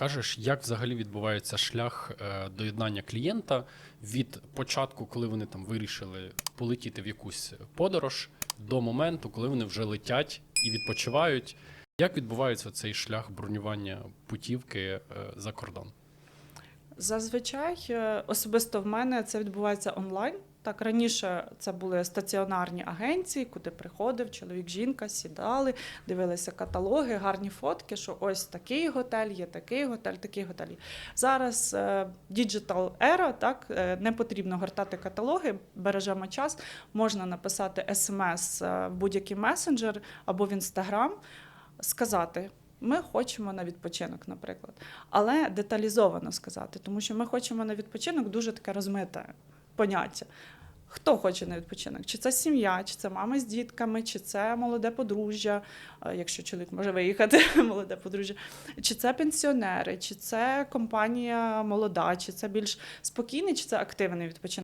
розкажеш, як взагалі відбувається шлях е, доєднання клієнта від початку, коли вони там вирішили полетіти в якусь подорож, до моменту, коли вони вже летять і відпочивають. Як відбувається цей шлях бронювання путівки е, за кордон? Зазвичай е, особисто в мене це відбувається онлайн. Так, раніше це були стаціонарні агенції, куди приходив чоловік, жінка, сідали, дивилися каталоги, гарні фотки, що ось такий готель, є такий готель, такий готель. Зараз діджитал ера, так е, не потрібно гортати каталоги, бережемо час. Можна написати смс е, в будь-який месенджер або в інстаграм, сказати. Ми хочемо на відпочинок, наприклад, але деталізовано сказати, тому що ми хочемо на відпочинок дуже таке розмите поняття. Хто хоче на відпочинок? Чи це сім'я, чи це мами з дітками, чи це молоде подружжя, якщо чоловік може виїхати, молоде подружжя, чи це пенсіонери, чи це компанія молода, чи це більш спокійний, чи це активний відпочинок.